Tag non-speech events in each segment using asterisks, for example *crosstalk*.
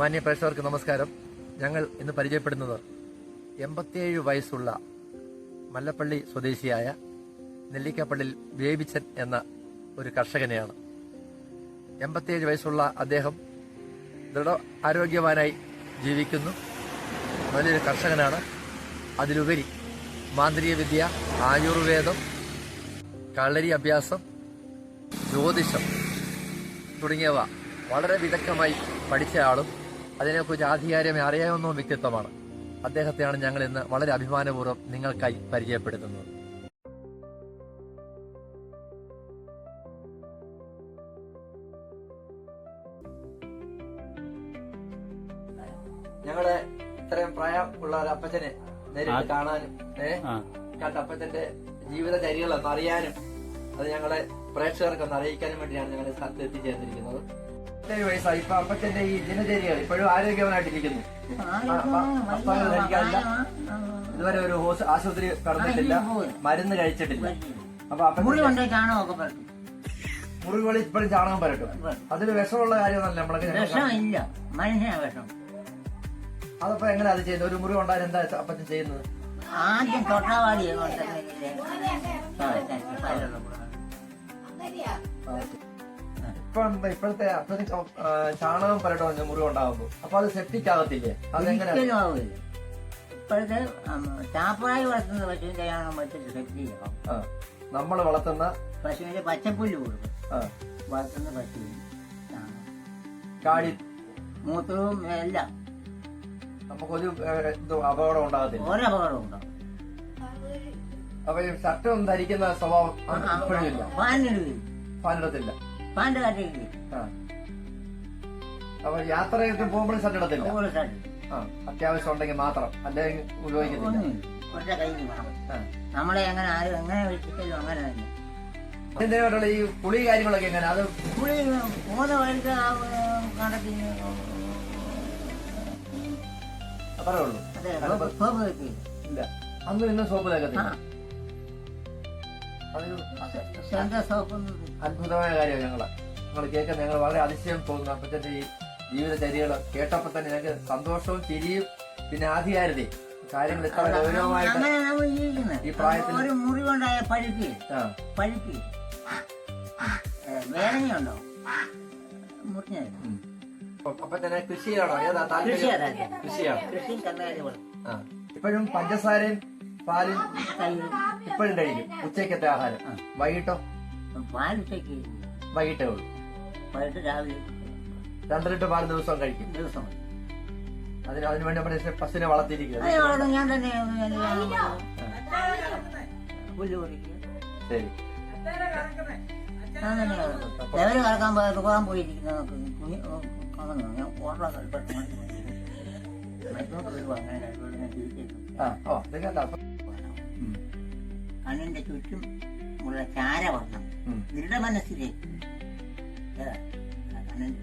മാന്യ പ്രേക്ഷകർക്ക് നമസ്കാരം. ഞങ്ങൾ ഇന്ന് പരിചയപ്പെടുന്നത് എൺപത്തിയേഴ് വയസ്സുള്ള മല്ലപ്പള്ളി സ്വദേശിയായ നെല്ലിക്കപ്പള്ളിൽ ബേബിച്ചൻ എന്ന ഒരു കർഷകനെയാണ്. എൺപത്തിയേഴ് വയസ്സുള്ള അദ്ദേഹം ദൃഢ ആരോഗ്യവാനായി ജീവിക്കുന്നു. നല്ലൊരു കർഷകനാണ്. അതിലുപരി മാന്ത്രിക വിദ്യ ആയുർവേദം കളരി അഭ്യാസം ജ്യോതിഷം തുടങ്ങിയവ വളരെ വിദഗ്ധമായി പഠിച്ച ആളും അതിനെക്കുറിച്ച് ആധികാരികമായി അറിയാവുന്ന വ്യക്തിത്വമാണ്. അദ്ദേഹത്തെയാണ് ഞങ്ങൾ ഇന്ന് വളരെ അഭിമാനപൂർവം നിങ്ങൾക്കായി പരിചയപ്പെടുത്തുന്നത്. ഞങ്ങളുടെ ഇത്രയും പ്രായം ഉള്ള ഒരു അപ്പച്ചനെ നേരിട്ട് കാണാനും ഏഹ് അപ്പച്ചന്റെ ജീവിതചര്യകളൊന്ന് അറിയാനും അത് ഞങ്ങളെ പ്രേക്ഷകർക്ക് ഒന്ന് അറിയിക്കാനും വേണ്ടിയാണ് ഞങ്ങൾ സ്ഥലത്ത് എത്തിച്ചേർന്നിരിക്കുന്നത്. ഏഴ് വയസ്സായി. ഇപ്പൊ അപ്പച്ചന്റെ ഈ ദിനചര്യകൾ ഇപ്പോഴും ആരോഗ്യവാനായിട്ടിരിക്കുന്നു. ഇതുവരെ ഒരു ഹോസ് ആശുപത്രി കടന്നിട്ടില്ല. മരുന്ന് കഴിച്ചിട്ടില്ല. അപ്പൊ മുറി അപ്പച്ചൻ കൊണ്ട് ചാണകമൊക്കെ പരത്തും മുറികളിൽ ഇപ്പോഴും ചാണകം പരട്ടും. അതിൽ വിഷമുള്ള കാര്യമൊന്നല്ല നമ്മളൊക്കെ മനുഷ്യനാ വിഷം അതപ്പോ എങ്ങനെ അത് ചെയ്യുന്നത്? ഒരു മുറി കൊണ്ടാൽ എന്താ അപ്പച്ചൻ ചെയ്യുന്നത്? ആദ്യം തൊട്ടാവാടി ഇപ്പം ഇപ്പോഴത്തെ അപ്പോഴത്തെ ചാണകം പരട്ടോ മുറിവ് ഉണ്ടാകുമ്പോ അപ്പൊ അത് സെപ്റ്റിക് ആകത്തില്ലേ അതെങ്ങനെ ഇപ്പോഴത്തെ ചാപ്പറായി വളർത്തുന്ന പശുവിന്റെ ചാണകം വെച്ചിട്ട് സെപ്റ്റിക് ചെയ്യണം. ആ നമ്മൾ വളർത്തുന്ന പശുവിന്റെ പച്ചപ്പുല്ല് കൊടുക്കും. വളർത്തുന്ന പശുവിന് കാടി മൂത്രവും എല്ലാം. നമുക്കൊരു അപകടം ഉണ്ടാകത്തില്ല. ഒരപകടം ഉണ്ടാവും. അപ്പൊ ഷർട്ടും ധരിക്കുന്ന സ്വഭാവം ഫാനിടത്തില്ല. ഫാന്റെ കാട്ടിൽ ആ അപ്പൊ യാത്ര സ്ഥലം ആ അത്യാവശ്യം ഉണ്ടെങ്കിൽ മാത്രം. അല്ലെങ്കിൽ ഉപയോഗിക്കുന്നു ഒന്നുമില്ല ഒറ്റ കയ്യിൽ നമ്മളെ എങ്ങനെ ആരും എങ്ങനെ വിളിച്ചിട്ടും അങ്ങനെ തന്നെ. എന്തിനായിട്ടുള്ള ഈ പുളി കാര്യങ്ങളൊക്കെ എങ്ങനെ? അത് പുളി മൂന്ന് വഴിക്ക് അത്രേ ഉള്ളൂ. അതെ സോപ്പ് ഇല്ല. അന്നും ഇന്നും സോപ്പ് തേക്കത്തില്ല. അത്ഭുതമായ കാര്യമാണ് ഞങ്ങൾ. നിങ്ങൾ കേൾക്കാൻ ഞങ്ങൾ വളരെ അതിശയം തോന്നുന്നു അപ്പച്ചന്റെ ഈ ജീവിതചര്യകൾ കേട്ടപ്പോ തന്നെ ഞങ്ങൾക്ക് സന്തോഷവും ചിരിയും പിന്നെ ആധികാരിതയും കാര്യങ്ങൾ ഇത്ര ഗൗരവമായിട്ട് ഈ പ്രായത്തിൽ- ഒരു പഴുക്ക്. പഴുക്ക്. വേദനയുണ്ടോ? മുറിഞ്ഞത് ഉം. അപ്പൊ തന്നെ കൃഷിയാണോ ഏതാ താല്പര്യം? കൃഷിയാണ് കൃഷിയും ഇപ്പോഴും പഞ്ചസാരയും പാലും ഇപ്പോഴും കഴിക്കും ഉച്ചക്കത്തെ ആഹാരം. വൈകിട്ടോ? പാലുച്ചയ്ക്ക് വൈകിട്ടേ ഉള്ളൂ. വൈകിട്ട് രാവിലെ രണ്ട് ലിറ്റർ പാൽ ദിവസം കഴിക്കും. ദിവസം. അതിന് അതിന് വേണ്ടി നമ്മുടെ പശുവിനെ വളർത്തിയിരിക്കുന്നത് ഞാൻ തന്നെ ശരി. ലെവൽ കറക്കാൻ പോയിരിക്കുന്ന. ഓർഡർ ആ ഓ ഉം. കണ്ണിന്റെ ചുറ്റും ഉള്ള ചാരവർണം. ദൃഢമനസ്സിലേക്ക് കണ്ണിന്റെ.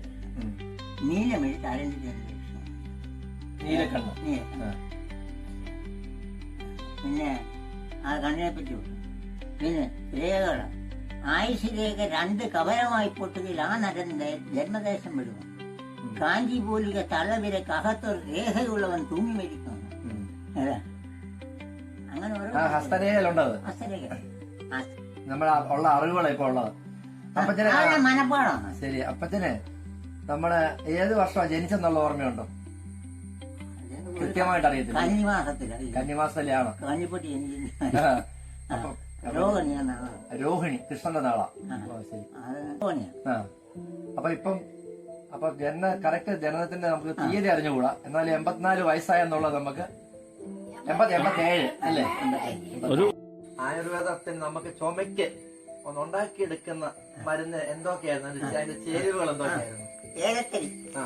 നീലമിഴി തലന്റെ ലക്ഷണം ആ. പിന്നെ ആ കണ്ണിനെ പറ്റി. പിന്നെ രേഖകൾ ആയുഷിലേക്ക് രണ്ട് കവരമായി പൊട്ടുകയിൽ ആ നരന്റെ ജന്മദേശം വിടുന്നു. കാഞ്ചി പോലിക തളവിലെ കഹത്തൊരു രേഖയുള്ളവൻ തൂങ്ങി മരിക്കുന്നു ഉം. അങ്ങനെ ഓരോ ഹസ്തരേഖ. ആ, നമ്മുടെ ആ ഉള്ള അറിവുകളാണ് ഇപ്പൊ ഉള്ളത്. അപ്പച്ചനെ അതെല്ലാം മനപ്പാടാണ്. ശരി അപ്പച്ചനെ നമ്മളെ ഏത് വർഷമാണ് ജനിച്ചെന്നുള്ള ഓർമ്മയുണ്ടോ? കൃത്യമായിട്ട് അറിയത്തില്ല. കന്നിമാസത്തില കന്നിമാസത്തിലാണ്. കന്നിപ്പൊട്ടി. അപ്പൊ രോഗണിയാണ് രോഹിണി കൃഷ്ണന്റെ നാളാ. അപ്പൊ ഇപ്പം അപ്പൊ ജനന കറക്റ്റ് ജനനത്തിന്റെ നമുക്ക് തീയതി അറിഞ്ഞുകൂടാ. എന്നാൽ എൺപത്തിനാല് വയസ്സായെന്നുള്ളത് നമുക്ക് എൺപത്തി എൺപത്തി ഏഴ് അല്ലേ? ഒരു ആയുർവേദത്തിന് നമുക്ക് ചുമയ്ക്ക് ഒന്ന് ഉണ്ടാക്കിയെടുക്കുന്ന മരുന്ന് എന്തൊക്കെയായിരുന്നു? അതിന്റെ ചേരുവകൾ എന്തൊക്കെയായിരുന്നു? ഏലക്കരി ആ.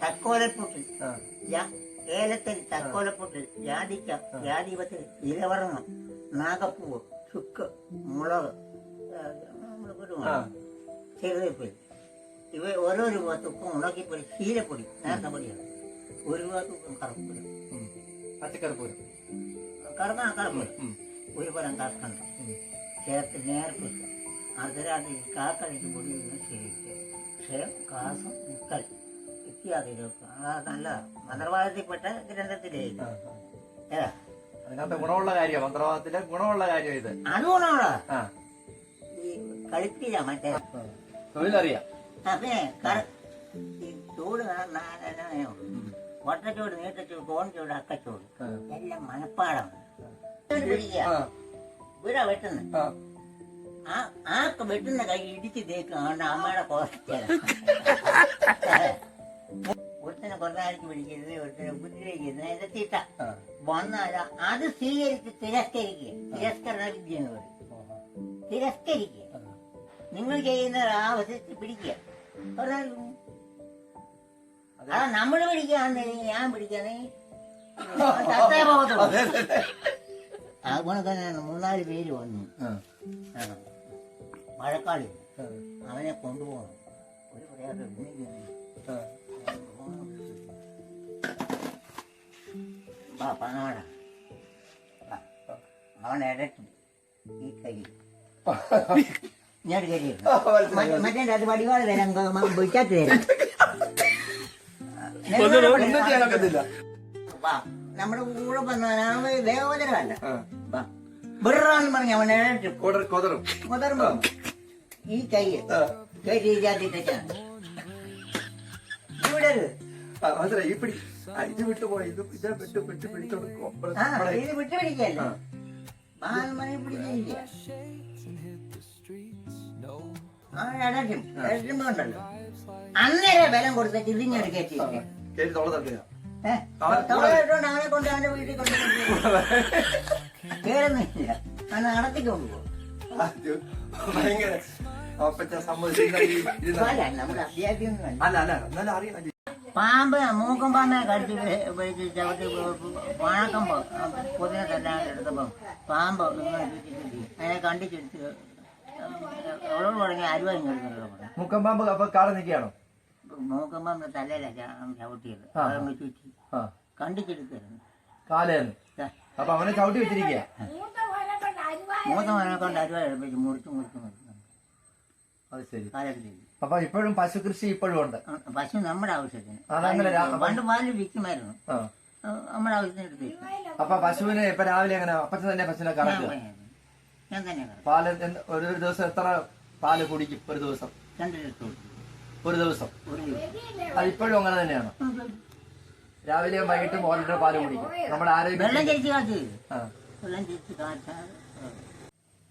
തക്കോലപ്പൊട്ട്. തക്കോലപ്പൊട്ട് ജാതിക്ക ജാതിപത്തിൽ ഇലവർണം നാഗപ്പൂവ് ചുക്ക് മുളക് ചെറുതേപ്പിൽ ഇവ ഓരോ രൂപ തുക്കും ഉണക്കിപ്പൊടി ശീലപ്പൊടി നേരത്തെ പൊടിയാണ്. ഒരു ഉം. പച്ചക്കറിപ്പൂരം കറങ്ങാ കറുപ്പൊടി ഉം. ഒരു പുരം കറക്കണ്ട. ചേർത്ത് നേർപ്പിക്കുക അർദ്ധരാത്രി കാക്കളിട്ട് പൊടി ശരിക്കുക ക്ഷയം കാസം മുക്കൽ ഇത്യാദി ആ നല്ല മന്ത്രവാദത്തിൽപ്പെട്ട ഗ്രന്ഥത്തിലേ ഇത്. ഏതാ അതിനകത്ത് ഗുണമുള്ള കാര്യം മന്ത്രവാദത്തിലെ ഗുണമുള്ള കാര്യം ഇത് ഈ കളിപ്പില്ല മറ്റേ തൊഴിലറിയാം അതെ ഈ ചൂട് എന്നാ, വട്ടച്ചൂട് നീട്ടച്ചൂട് കോൺചൂട് അക്കച്ചൂട്. എല്ലാം മനപ്പാടാണ് പിടിക്കുക. ആ, വീടാ വെട്ടുന്നത് ആ. ആ വെട്ടുന്ന കൈ ഇടിച്ച് തേക്കാണ് അമ്മയുടെ കോസ്റ്റ ഒരുത്തനെ കൊറനാൾക്ക് പിടിക്കരുത് ഒരുത്തനെ ഉപദ്രവിക്കരുത്. നേരത്തെ തീട്ട. ആ. വന്നാൽ അത് സ്വീകരിച്ച് തിരസ്കരിക്കുക. തിരസ്കരണ വിദ്യ എന്ന് പറയും തിരസ്കരിക്കുക. നിങ്ങൾ ചെയ്യുന്ന ആവശ്യത്തിൽ പിടിക്കുക. അതാ നമ്മൾ പിടിക്കാന്ന് ഞാൻ പിടിക്കാന്ന് *laughs* പോകത്തുള്ളൂ. അതുപോലെ തന്നെയാണ് മൂന്നാൽ പേര് വന്നു. ആ. ആ. മഴക്കാളിൽ ആ. അവനെ കൊണ്ടുപോകണം. ഒരു പ്രയാസം. ആ. പണോട അവൻ ഇടയ്ക്ക് ഈ കൈ ഞാൻ കരി മറ്റേ അത് വടിവാൾ തരാം. വിളിക്കാത്ത തരാം. ഒന്നും ചെയ്യാനൊക്കത്തില്ല വാ നമ്മുടെ കൂടെ വന്നവനാണ് ദേവോദരമല്ല ആ. വാ ബിറാന്ന് പറഞ്ഞ കൊതറും. മുതർമ്പോ ഈ കൈ. കൈ രീതിയാക്കിട്ടാണ് ഇവിടെ മനസ്സിലായി ഇത് ഇത് വിട്ട് വിട്ട് ബാലമണി പിടിക്കില്ല ഉണ്ടല്ലോ അന്നേരം ബലം കൊടുത്തിട്ട് ഇതിങ്ങോട്ട് കയറ്റിയില്ലേ തോളെ തട്ടുക ഏഹ് തോളിലിട്ടോണ്ട് അവനെ കൊണ്ട് അവന്റെ വീട്ടിൽ കൊണ്ട് കേറുന്നില്ല അവനെ നടത്തിട്ട് കൊണ്ടുപോകും ഭയങ്കര അപ്പച്ച സമ്മതിച്ചില്ല ഈ- ഇത് അല്ല നമ്മുടെ അത്യാവശ്യം അല്ല അല്ല എന്നാലും അറിയാം പാമ്പ് മൂക്കം പാമ്പേ കടിച്ചു വെ- വെച്ച് ചവിട്ടി വണക്കം പൊതിനെ തല്ലാൻ എടുത്തപ്പോ പാമ്പ് അതിനെ കണ്ടിച്ചെടുത്ത് അവളോട് പറഞ്ഞ അരുവ ഇങ്ങോട്ട് പറഞ്ഞു മുക്കമ്പാമ്പ് അപ്പൊ കാടെ നിൽക്കുകയാണോ മൂക്കം പാമ്പ് തലയില ചവിട്ടിയത്. അതങ്ങ് ചുറ്റി. ആ. കണ്ടിച്ചെടുത്തായിരുന്നു കാലേന്ന്. അപ്പൊ അവനെ ചവിട്ടി വെച്ചിരിക്കുക മൂത്ത മകനെ കൊണ്ട് അരുവ എടുപ്പിച്ച് മുറിച്ച് മുറിച്ച് മുറിച്ച് അത് ശരി. കാലെടുത്തില്ല അപ്പൊ ഇപ്പോഴും പശു കൃഷി ഇപ്പോഴും ഉണ്ട്. പശു നമ്മുടെ ആവശ്യത്തിന്. പണ്ട് പാൽ വിൽക്കുമായിരുന്നു. നമ്മുടെ ആവശ്യത്തിന് എടുത്ത് അപ്പൊ പശുവിനെ ഇപ്പൊ രാവിലെ എങ്ങനെ അപ്പച്ചൻ തന്നെ പശുവിനെ കറക്കുക ഞാൻ തന്നെ. പാൽ ഒരു ദിവസം എത്ര പാൽ കുടിക്കും ഒരു ദിവസം? രണ്ട് ലിറ്റർ. ഒരു ദിവസം. അതിപ്പോഴും ഇപ്പോഴും അങ്ങനെ തന്നെയാണ്. രാവിലെ വൈകിട്ടും ഓരോ ലിറ്റർ പാൽ കുടിക്കും. നമ്മുടെ ആരോഗ്യം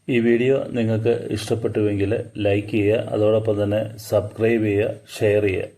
ഈ വീഡിയോ നിങ്ങൾക്ക് ഇഷ്ടപ്പെട്ടുവെങ്കിൽ ലൈക്ക് ചെയ്യുക അതോടൊപ്പം തന്നെ സബ്സ്ക്രൈബ് ചെയ്യുക ഷെയർ ചെയ്യുക.